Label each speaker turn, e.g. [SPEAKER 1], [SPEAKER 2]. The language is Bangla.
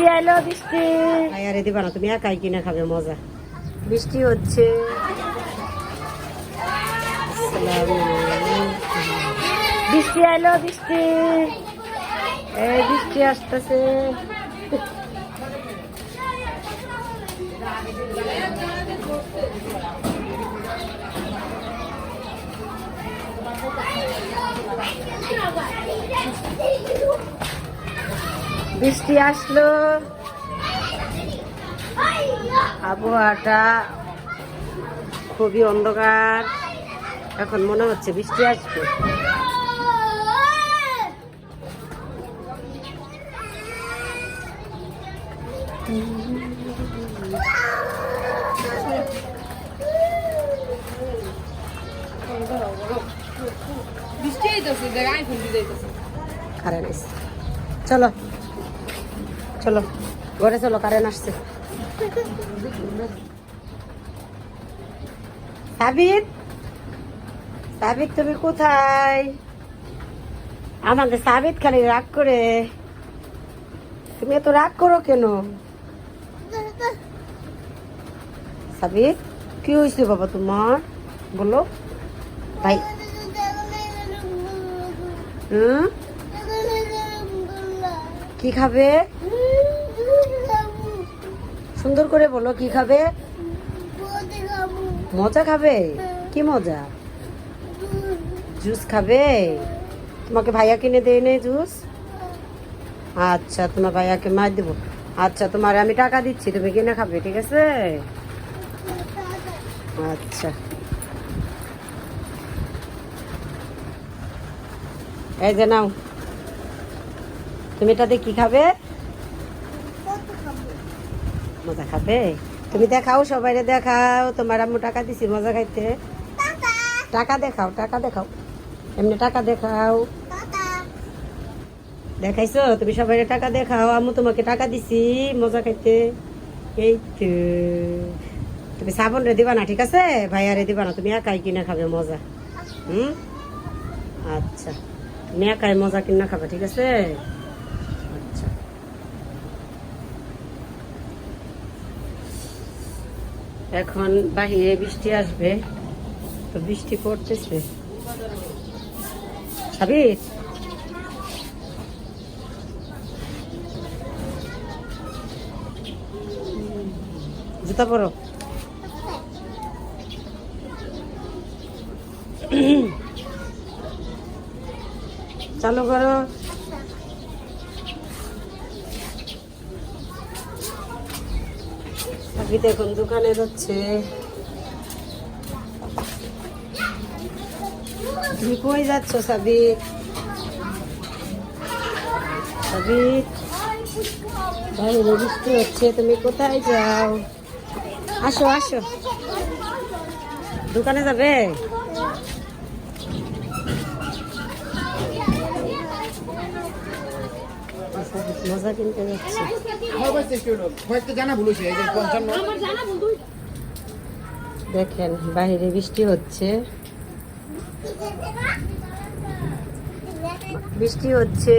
[SPEAKER 1] বৃষ্টি এলো বৃষ্টি।
[SPEAKER 2] আরে দিবা না তুমি একাই কিনে খাবে মজা।
[SPEAKER 1] বৃষ্টি হচ্ছে। বৃষ্টি এলো বৃষ্টি। এই বৃষ্টি আসতেছে। বৃষ্টি আসলো। আবহাওয়াটা খুবই অন্ধকার। এখন মনে হচ্ছে বৃষ্টি আসবে।
[SPEAKER 3] বৃষ্টি
[SPEAKER 2] চলো। ঘরে চলো কারেন্ট আসছে। সাবিত? সাবিত, তুমি কোথায়? আমাদের সাবিত খালি রাগ করে। তুমি এত রাগ করো কেন? সাবিত, কি হয়েছে বাবা তোমার? বলো। ভাই। হুম? কি খাবে? সুন্দর করে বলো, কি খাবে? মজা খাবে? কি মজা? জুস খাবে? তোমাকে ভাইয়া কিনে দেয় নেই জুস? আচ্ছা তোমার ভাইয়াকে মার দেবো। আচ্ছা তোমার আমি টাকা দিচ্ছি, তুমি কিনে খাবে, ঠিক আছে? আচ্ছা। এই যে নাও। তুমি এটাতে কি খাবে? মজা তুমি দেখাও সবাই দেখাও। তোমার আম্মু টাকা দিছি, মজা খাইতে। টাকা দেখাও টাকা দেখাও। এমনি টাকা দেখাও। দেখাইছো? তুমি সবাই টাকা দেখাও। আম্মু তোমাকে টাকা দিছি, মজা খাইতে। এই তো। তুমি সাবন রে দিবা না, ঠিক আছে? ভাইয়া রে দিবা না, তুমি একাই কিনা খাবে মজা। হুম? আচ্ছা। তুমি একাই মজা কিনা খাবে, ঠিক আছে আচ্ছা এখন বাহিরে বৃষ্টি আসবে তো বৃষ্টি পড়তেছে। জুতা পরো। চালু করো। সাবিত এখন দোকানে যাচ্ছে তুমি কই যাচ্ছ সাবিক সাবিক বাইরে বৃষ্টি হচ্ছে, তুমি কোথায় যাও? আসো আসো। দোকানে যাবে? মজা কিনতে যাচ্ছে।
[SPEAKER 4] আমার কাছে একটু কয়েকটা জানা ভুল হয়েছে এই যে পঞ্চান্ন।
[SPEAKER 2] দেখেন বাইরে বৃষ্টি হচ্ছে। বৃষ্টি হচ্ছে।